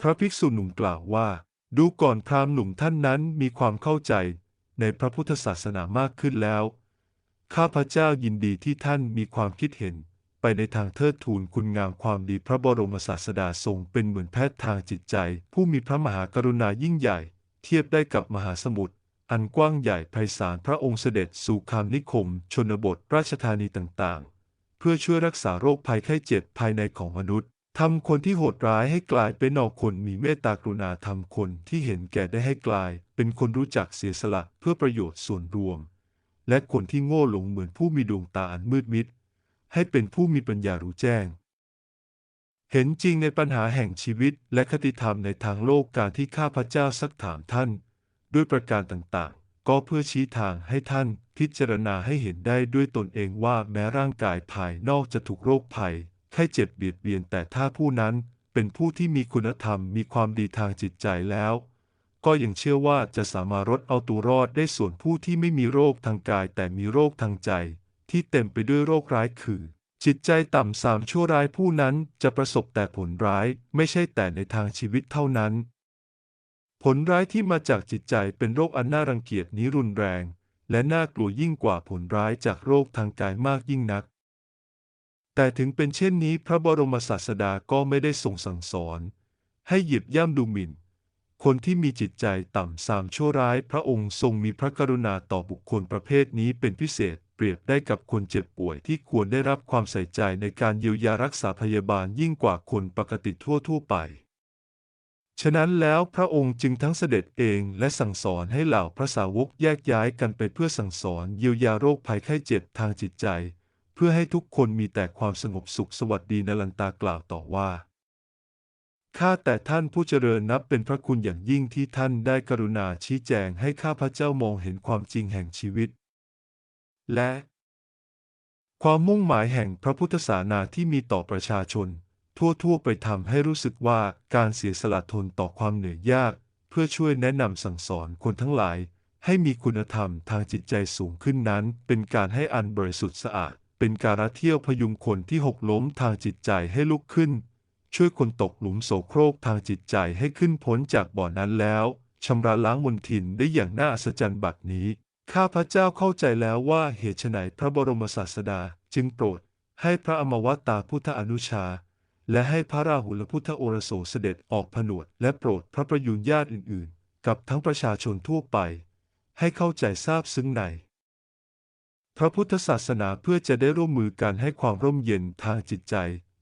พระภิกษุหนุ่มกล่าวว่า ดูก่อนพราหมณ์หนุ่มท่านนั้นมีความเข้าใจในพระพุทธศาสนามากขึ้นแล้ว ข้าพเจ้ายินดีที่ท่านมีความคิดเห็น ไปในทางเทิดทูนคุณงามความดีพระบรมศาสดาทรงเป็นเหมือนแพทย์ทางจิตใจ ผู้มีพระมหากรุณายิ่งใหญ่ เทียบได้กับมหาสมุทรอันกว้างใหญ่ไพศาลพระองค์เสด็จสู่คามนิคม ชนบทราชธานีต่างๆ เพื่อช่วยรักษาโรคภัยไข้เจ็บภายในของมนุษย์ ทำคนที่โหดร้ายให้กลายเป็นนอกคนมีเมตตากรุณาทำคนที่เห็นแก่ได้ให้กลาย เป็นคนรู้จักเสียสละเพื่อประโยชน์ส่วนรวม และคนที่โง่หลงเหมือนผู้มีดวงตาอันมืดมิด ให้เป็นผู้มีปัญญารู้แจ้ง เห็นจริงในปัญหาแห่งชีวิตและคติธรรมในทางโลกการที่ข้าพเจ้าซักถามท่าน ด้วยประการต่างๆ ก็เพื่อชี้ทางให้ท่านพิจารณาให้เห็นได้ด้วยตนเองว่าแม้ร่างกายภายนอกจะถูกโรคภัย ไข้เจ็บเบียดเบียนแต่ถ้าผู้นั้นเป็นผู้ที่มีคุณธรรมมีความดีทางจิตใจแล้ว ก็ยังเชื่อว่าจะสามารถลดเอาตัวรอดได้ส่วนผู้ที่ไม่มีโรคทางกายแต่มีโรคทางใจ ที่เต็มไปด้วยโรคร้ายคือ จิตใจต่ำสามชั่วร้ายผู้นั้นจะประสบแต่ผลร้ายไม่ใช่แต่ในทางชีวิตเท่านั้น ผลร้ายที่มาจากจิตใจเป็นโรคอันน่ารังเกียจนี้รุนแรง และน่ากลัวยิ่งกว่าผลร้ายจากโรคทางกายมากยิ่งนัก แต่ถึงเป็นเช่นนี้พระบรมศาสดาก็ไม่ได้ทรงสั่งสอน ให้เหยียบย่ำดูหมิ่น คนที่มีจิตใจต่ำสามชั่วร้าย พระองค์ทรงมีพระกรุณาต่อบุคคลประเภทนี้เป็นพิเศษเปรียบได้กับคนเจ็บป่วยที่ควรได้รับความใส่ใจในการเยียวยารักษาพยาบาลยิ่งกว่าคนปกติทั่วๆไป ฉะนั้นแล้วพระองค์จึงทั้งเสด็จเองและสั่งสอนให้เหล่าพระสาวกแยกย้ายกันไปเพื่อสั่งสอนเยียวยาโรคภัยไข้เจ็บทางจิตใจ พื่อให้ทุกคนมีแต่ความสงบสุขสวัสดีนลันตากล่าวต่อว่า ข้าแต่ท่านผู้เจริญนับเป็นพระคุณอย่างยิ่งที่ท่านได้กรุณาชี้แจงให้ข้าพระเจ้ามองเห็นความจริงแห่งชีวิต และ ความมุ่งหมายแห่งพระพุทธศาสนาที่มีต่อประชาชน ทั่วๆไปทำให้รู้สึกว่าการเสียสละทนต่อความเหนื่อยยาก เพื่อช่วยแนะนำสั่งสอนคนทั้งหลาย ให้มีคุณธรรมทางจิตใจสูงขึ้นนั้น เป็นการให้อันบริสุทธิ์สะอาด เป็นการะเที่ยวพยุงคนที่หกล้มทางจิตใจให้ลุกขึ้น ช่วยคนตกหลุมโสโครกทางจิตใจให้ขึ้นพ้นจากบ่อนั้นแล้วชำระล้างมลทินได้อย่างน่าอัศจรรย์บัดนี้ ข้าพระเจ้าเข้าใจแล้วว่าเหตุไฉนพระบรมศาสดาจึงโปรดให้พระอมวตารพุทธอนุชา และให้พระราหุลพุทธโอรโสเสด็จออกผนวด และโปรดพระประยุรญาติอื่น ๆ กับทั้งประชาชนทั่วไป ให้เข้าใจทราบซึ้งใน พระพุทธศาสนาเพื่อจะได้ร่วมมือกันให้ความร่มเย็นทางจิตใจ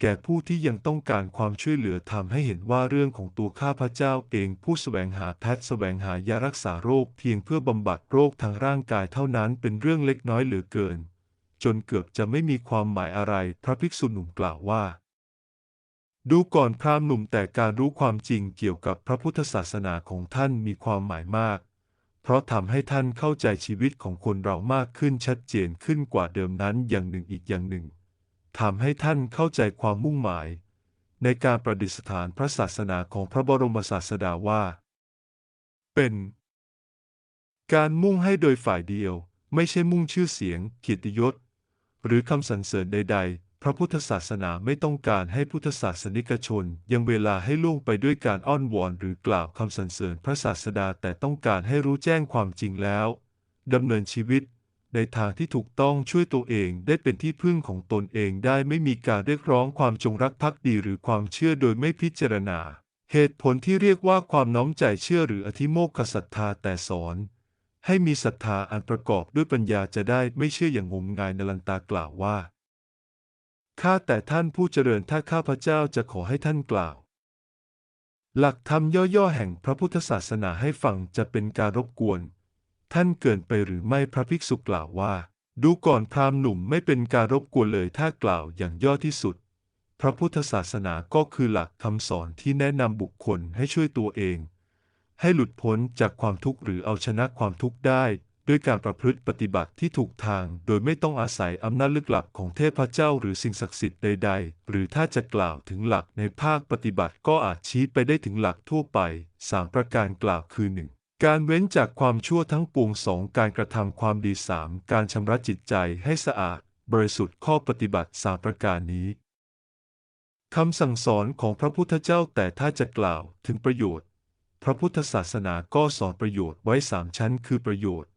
แก่ผู้ที่ยังต้องการความช่วยเหลือทำให้เห็นว่าเรื่องของตัวข้าพเจ้าเองผู้แสวงหาแพทย์แสวงหายารักษาโรคเพียงเพื่อบำบัดโรคทางร่างกายเท่านั้นเป็นเรื่องเล็กน้อยเหลือเกิน จนเกือบจะไม่มีความหมายอะไรพระภิกษุหนุ่มกล่าวว่า ดูก่อนพราหมณ์หนุ่มแต่การรู้ความจริงเกี่ยวกับพระพุทธศาสนาของท่านมีความหมายมาก เพราะทำให้ท่านเข้าใจชีวิตของคนเรามากขึ้นชัดเจนขึ้นกว่าเดิมนั้นอย่างหนึ่งอีกอย่างหนึ่งทำให้ท่านเข้าใจความมุ่งหมาย ในการประดิษฐานพระศาสนาของพระบรมศาสดาว่า เป็น การมุ่งให้โดยฝ่ายเดียว ไม่ใช่มุ่งชื่อเสียงเกียรติยศ หรือคำสรรเสริญใด ๆ พระพุทธศาสนาไม่ต้องการให้พุทธศาสนิกชน ยังเวลาให้ล่วงไปด้วยการอ้อนวอนหรือกล่าวคำสรรเสริญพระศาสดาแต่ต้องการให้รู้แจ้งความจริงแล้วดำเนินชีวิต ในทางที่ถูกต้องช่วยตัวเองได้เป็นที่พึ่งของตนเองได้ไม่มีการเรียกร้องความจงรักภักดีหรือความเชื่อโดยไม่พิจารณา เหตุผลที่เรียกว่าความน้อมใจเชื่อหรืออธิโมกขศรัทธาแต่สอน ให้มีศรัทธาอันประกอบด้วยปัญญาจะได้ไม่เชื่ออย่างงมงายนลันตากล่าวว่า ข้าแต่ท่านผู้เจริญถ้าข้าพเจ้าจะขอให้ท่านกล่าว หลักธรรมย่อๆแห่งพระพุทธศาสนาให้ฟังจะเป็นการรบกวน ท่านเกินไปหรือไม่พระภิกษุกล่าวว่า ดูก่อนพราหมณ์หนุ่มไม่เป็นการรบกวนเลยถ้ากล่าวอย่างย่อที่สุด พระพุทธศาสนาก็คือหลักคำสอนที่แนะนำบุคคลให้ช่วยตัวเอง ให้หลุดพ้นจากความทุกข์หรือเอาชนะความทุกข์ได้ ด้วยการประพฤติปฏิบัติที่ถูกทางโดยไม่ต้องอาศัยอำนาจลึกลับของเทพเจ้าหรือสิ่งศักดิ์สิทธิ์ใด ๆ หรือถ้าจะกล่าวถึงหลักในภาคปฏิบัติก็อาจชี้ไปได้ถึงหลักทั่วไปสามประการกล่าวคือหนึ่งการเว้นจากความชั่วทั้งปวงสองการกระทำความดีสามการชำระจิตใจให้สะอาด บริสุทธิ์ข้อปฏิบัติสามประการนี้คำสั่งสอนของพระพุทธเจ้าแต่ถ้าจะกล่าวถึงประโยชน์ พระพุทธศาสนาก็สอนประโยชน์ไว้สามชั้นคือประโยชน์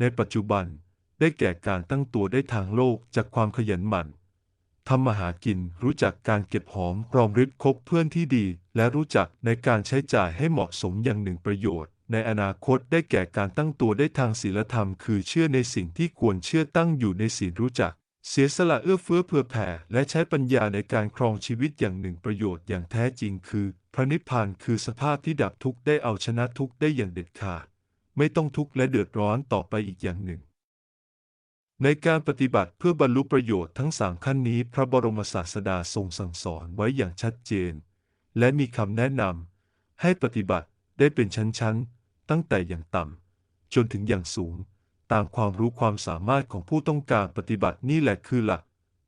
ในปัจจุบันได้แก่การตั้งตัวได้ทางโลกจากความขยันหมั่นทำมาหากินรู้จักการเก็บหอมรอมริบคบเพื่อนที่ดี และรู้จักในการใช้จ่ายให้เหมาะสมอย่างหนึ่งประโยชน์ ในอนาคตได้แก่การตั้งตัวได้ทางศีลธรรม คือเชื่อในสิ่งที่ควรเชื่อตั้งอยู่ในศีลรู้จัก เสียสละเอื้อเฟื้อเผื่อแผ่ และใช้ปัญญาในการครองชีวิตอย่างหนึ่งประโยชน์อย่างแท้จริงคือ พระนิพพานคือสภาพที่ดับทุกข์ได้เอาชนะทุกข์ได้อย่างเด็ดขาด ไม่ต้องทุกข์และเดือดร้อนต่อไปอีกอย่างหนึ่ง ในการปฏิบัติเพื่อบรรลุประโยชน์ทั้งสามขั้นนี้ พระบรมศาสดาทรงสั่งสอนไว้อย่างชัดเจน และมีคำแนะนำให้ปฏิบัติได้เป็นชั้นๆ ตั้งแต่อย่างต่ำจนถึงอย่างสูง ตามความรู้ความสามารถของผู้ต้องการปฏิบัตินี่แหละคือหลัก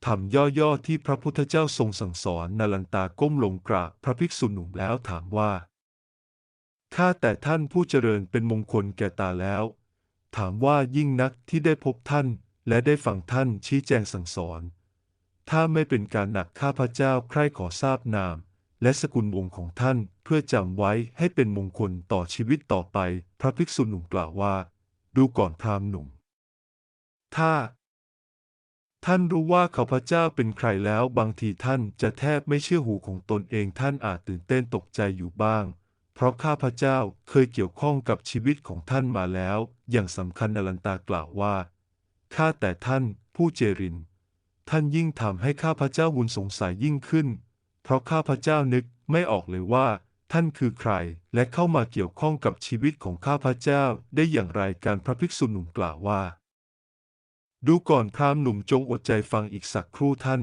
ธรรมย่อๆที่พระพุทธเจ้าทรงสั่งสอนนาลันตาก้มลงกราบพระภิกษุหนุ่มแล้วถามว่า ข้าแต่ท่านผู้เจริญเป็นมงคลแก่ตาแล้ว ถามว่ายิ่งนักที่ได้พบท่านและได้ฟังท่านชี้แจงสั่งสอน ถ้าไม่เป็นการหนักข้าพระเจ้าใคร่ขอทราบนาม และสกุลวงศ์ของท่านเพื่อจำไว้ให้เป็นมงคลต่อชีวิตต่อไป พระภิกษุหนุ่มกล่าวว่า ดูก่อนพราหมณ์หนุ่ม ถ้า ท่านรู้ว่าข้าพเจ้าเป็นใครแล้วบางทีท่านจะแทบไม่เชื่อหูของตนเองท่านอาจตื่นเต้นตกใจอยู่บ้าง เพราะข้าพเจ้าเคยเกี่ยวข้องกับชีวิตของท่านมาแล้ว อย่างสำคัญอลันตากล่าวว่าข้าแต่ท่านผู้เจริญท่านยิ่งทำให้ข้าพเจ้าวุ่นสงสัยยิ่งขึ้น เพราะข้าพเจ้านึกไม่ออกเลยว่า ท่านคือใคร และเข้ามาเกี่ยวข้องกับชีวิตของข้าพเจ้าได้อย่างไรการพระภิกษุหนุ่มกล่าวว่า ดูก่อนพราหมณ์หนุ่มจงอดใจฟังอีกสักครู่ท่าน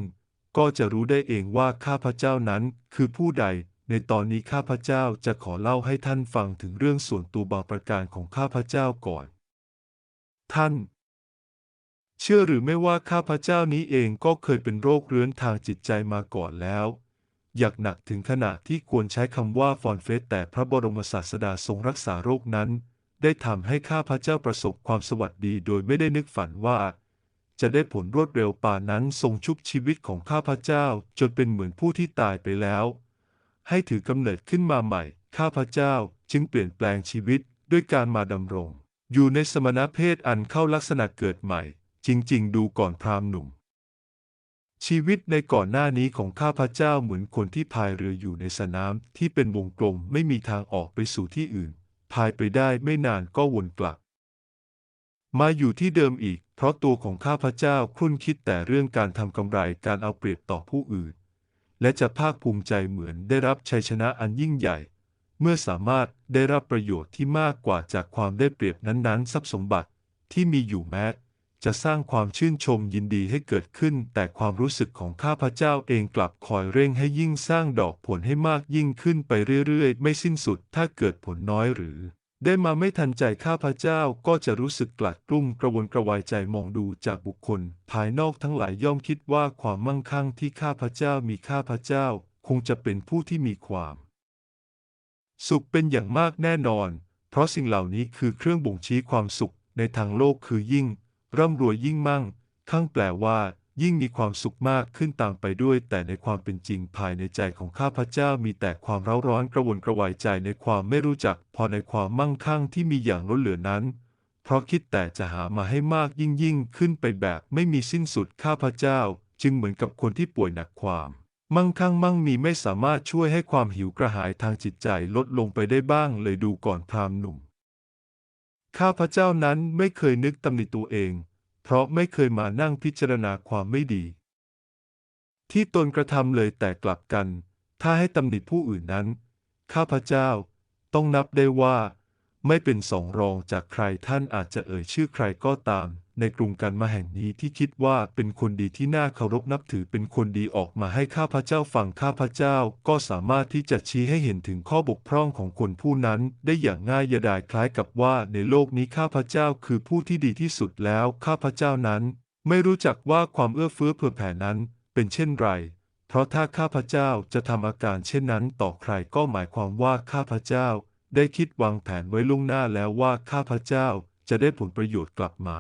ก็จะรู้ได้เองว่าข้าพเจ้านั้นคือผู้ใด ในตอนนี้ข้าพเจ้าจะขอเล่าให้ท่านฟังถึงเรื่องส่วนตัวบางประการของข้าพเจ้าก่อน ท่าน เชื่อหรือไม่ว่าข้าพเจ้านี้เองก็เคยเป็นโรคเรื้อนทางจิตใจมาก่อนแล้ว อยากหนักถึงขนาดที่ควรใช้คำว่าฟอนเฟสแต่พระบรมศาสดาทรงรักษาโรคนั้น ได้ทำให้ข้าพเจ้าประสบความสวัสดีโดยไม่ได้นึกฝันว่าจะได้ผลรวดเร็วป่านั้นทรงชุบชีวิตของข้าพเจ้าจนเป็นเหมือนผู้ที่ตายไปแล้ว ให้ถือกำเนิดขึ้นมาใหม่ ข้าพเจ้าจึงเปลี่ยนแปลงชีวิตด้วยการมาดำรง อยู่ในสมณเพศอันเข้าลักษณะเกิดใหม่ จริง ๆ ดูก่อนพราหมณ์หนุ่ม ชีวิตในก่อนหน้านี้ของข้าพเจ้าเหมือนคนที่พายเรืออยู่ในสนามที่เป็นวงกลมไม่มีทางออกไปสู่ที่อื่น พายไปได้ไม่นานก็วนกลับ มาอยู่ที่เดิมอีก เพราะตัวของข้าพเจ้าครุ่นคิดแต่เรื่องการทำกำไรการเอาเปรียบต่อผู้อื่น และจะภาคภูมิใจเหมือนได้รับชัยชนะอันยิ่งใหญ่ เมื่อสามารถได้รับประโยชน์ที่มากกว่าจากความได้เปรียบนั้นๆ ทรัพย์สมบัติที่มีอยู่แม้จะสร้างความชื่นชมยินดีให้เกิดขึ้น แต่ความรู้สึกของข้าพเจ้าเองกลับคอยเร่งให้ยิ่งสร้างดอกผลให้มากยิ่งขึ้นไปเรื่อยๆ ไม่สิ้นสุดถ้าเกิดผลน้อยหรือ ได้มาไม่ทันใจข้าพเจ้าก็จะรู้สึกกลัดกลุ้มกระวนกระวายใจมองดูจากบุคคล ภายนอกทั้งหลายย่อมคิดว่าความมั่งคั่งที่ข้าพเจ้ามีข้าพเจ้า คงจะเป็นผู้ที่มีความ สุขเป็นอย่างมากแน่นอน เพราะสิ่งเหล่านี้คือเครื่องบ่งชี้ความสุขในทางโลกคือยิ่ง ร่ำรวยยิ่งมั่งคั่งแปลว่า ยิ่งมีความสุขมากขึ้นตามไปด้วย แต่ในความเป็นจริงภายในใจของข้าพเจ้ามีแต่ความเร้าร้อนกระวนกระวายใจในความไม่รู้จัก พอในความมั่งคั่งที่มีอย่างล้นเหลือนั้น เพราะคิดแต่จะหามาให้มากยิ่งยิ่งขึ้นไปแบบไม่มีสิ้นสุดข้าพเจ้า จึงเหมือนกับคนที่ป่วยหนักความ มั่งคั่งมั่งมีไม่สามารถช่วยให้ความหิวกระหายทางจิตใจลดลงไปได้บ้างเลยดูก่อนพราหมณ์หนุ่ม ข้าพเจ้านั้นไม่เคยนึกตำหนิตัวเอง เพราะไม่เคยมานั่งพิจารณาความไม่ดี ที่ตนกระทำเลยแต่กลับกัน ถ้าให้ตำหนิผู้อื่นนั้น ข้าพเจ้าต้องนับได้ว่า ไม่เป็นสองรองจากใครท่านอาจจะเอ่ยชื่อใครก็ตาม ในกรุงกันมาแห่งนี้ที่คิดว่าเป็นคนดีที่น่าเคารพนับถือเป็นคนดีออกมาให้ข้าพเจ้าฟังข้าพเจ้าก็สามารถที่จะชี้ให้เห็นถึงข้อบกพร่องของคนผู้นั้น ได้อย่างง่ายดายคล้ายกับว่าในโลกนี้ข้าพเจ้าคือผู้ที่ดีที่สุดแล้วข้าพเจ้านั้น ไม่รู้จักว่าความเอื้อเฟื้อเผื่อแผ่นั้น เป็นเช่นไร เพราะถ้าข้าพเจ้าจะทำอาการเช่นนั้นต่อใครก็หมายความว่าข้าพเจ้า ได้คิดวางแผนไว้ล่วงหน้าแล้วว่าข้าพเจ้าจะได้ผลประโยชน์กลับมา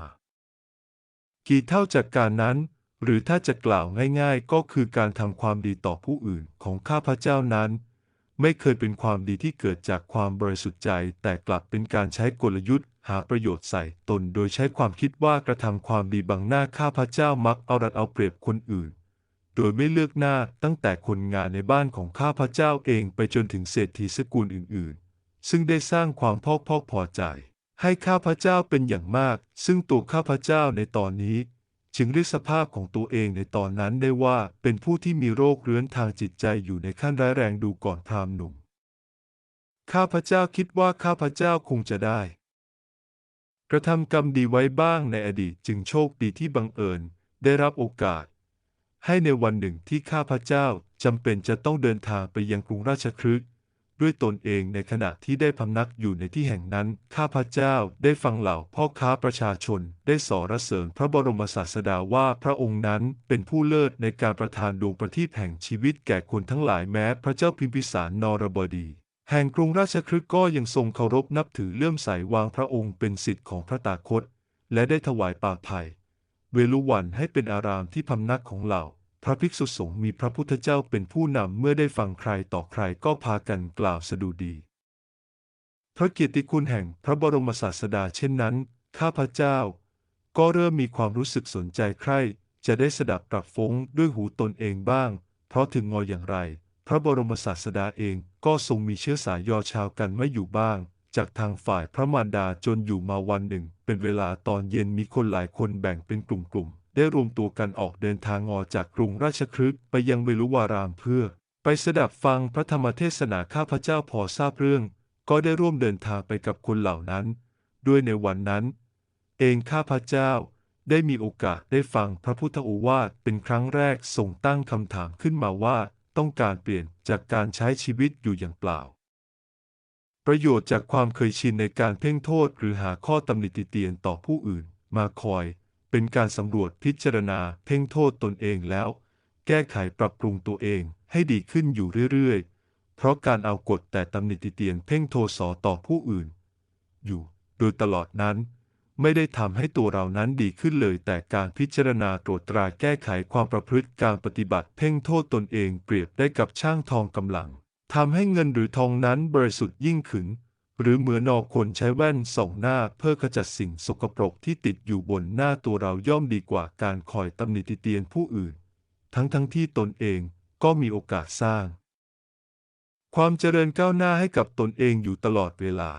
กี่เท่าจากการนั้น หรือถ้าจะกล่าวง่ายๆ ก็คือการทำความดีต่อผู้อื่นของข้าพเจ้านั้น ไม่เคยเป็นความดีที่เกิดจากความบริสุทธิ์ใจ แต่กลับเป็นการใช้กลยุทธ์ หาประโยชน์ใส่ตน โดยใช้ความคิดว่ากระทำความดีบังหน้าข้าพเจ้ามักเอารัดเอาเปรียบคนอื่น โดยไม่เลือกหน้าตั้งแต่คนงานในบ้านของข้าพเจ้าเองไปจนถึงเศรษฐีสกุลอื่นๆ ซึ่งได้สร้างความพอกพอกพอใจ ให้ข้าพเจ้าเป็นอย่างมาก ซึ่งตัวข้าพเจ้าในตอนนี้ จึงเรียกสภาพของตัวเองในตอนนั้นได้ว่าเป็นผู้ที่มีโรคเรื้อนทางจิตใจอยู่ในขั้นร้ายแรงดูก่อนพรามหนุ่ม ข้าพเจ้าคิดว่าข้าพเจ้าคงจะได้ กระทำกรรมดีไว้บ้างในอดีตจึงโชคดีที่บังเอิญได้รับโอกาส ให้ในวันหนึ่งที่ข้าพเจ้าจำเป็นจะต้องเดินทางไปยังกรุงราชคฤห์ ด้วยตนเองในขณะที่ได้พำนักอยู่ในที่แห่งนั้น ข้าพเจ้าได้ฟังเหล่าพ่อค้าประชาชน ได้สรรเสริญพระบรมศาสดาว่าพระองค์นั้นเป็นผู้เลิศในการประทานดวงประทีปแห่งชีวิตแก่คนทั้งหลายแม้พระเจ้าพิมพิสารนรบดี แห่งกรุงราชคฤห์ก็ยังทรงเคารพนับถือเลื่อมใสวางพระองค์เป็นสิทธิ์ของพระตาคต และได้ถวายป่าไผ่เวลุวันให้เป็นอารามที่พำนักของเหล่า พระภิกษุสงฆ์มีพระพุทธเจ้าเป็นผู้นำเมื่อได้ฟังใครต่อใครก็พากันกล่าวสดุดี พระเกียรติคุณแห่งพระบรมศาสดาเช่นนั้น ข้าพเจ้า ก็เริ่มมีความรู้สึกสนใจใคร่ จะได้สดับตรับฟงด้วยหูตนเองบ้าง เพราะถึงงออย่างไร พระบรมศาสดาเองก็ทรงมีเชื้อสายยอชาวกันไม่อยู่บ้าง จากทางฝ่ายพระมารดาจนอยู่มาวันหนึ่ง เป็นเวลาตอนเย็นมีคนหลายคนแบ่งเป็นกลุ่มๆ ได้รวมตัวกันออกเดินทางงอจากกรุงราชคฤห์ไปยังเวลุวารามเพื่อ ไปสดับฟังพระธรรมเทศนาข้าพเจ้าพอทราบเรื่อง ก็ได้ร่วมเดินทางไปกับคนเหล่านั้น ด้วยในวันนั้น เองข้าพเจ้าได้มีโอกาสได้ฟังพระพุทธโอวาทเป็นครั้งแรกส่งตั้งคำถามขึ้นมาว่าต้องการเปลี่ยนจากการใช้ชีวิตอยู่อย่างเปล่า ประโยชน์จากความเคยชินในการเพ่งโทษหรือหาข้อตำหนิติเตียนต่อผู้อื่น มาคอย เป็นการสำรวจพิจารณาเพ่งโทษตนเองแล้ว แก้ไขปรับปรุงตัวเองให้ดีขึ้นอยู่เรื่อยๆ เพราะการเอากฎแต่ตำหนิติเตียนเพ่งโทษสอต่อผู้อื่น อยู่โดยตลอดนั้น ไม่ได้ทำให้ตัวเรานั้นดีขึ้นเลย แต่การพิจารณาตรวจตราแก้ไขความประพฤติการปฏิบัติเพ่งโทษตนเองเปรียบได้กับช่างทองกำลังทำให้เงินหรือทองนั้นบริสุทธิ์ยิ่งขึ้น หรือเหมือนนอคนใช้แว่นส่องหน้าเพื่อขจัดสิ่งสกปรกที่ติดอยู่บนหน้าตัวเราย่อมดีกว่าการคอยตำหนิติเตียนผู้อื่น ทั้งทั้งที่ตนเองก็มีโอกาสสร้าง ความเจริญก้าวหน้าให้กับตนเองอยู่ตลอดเวลา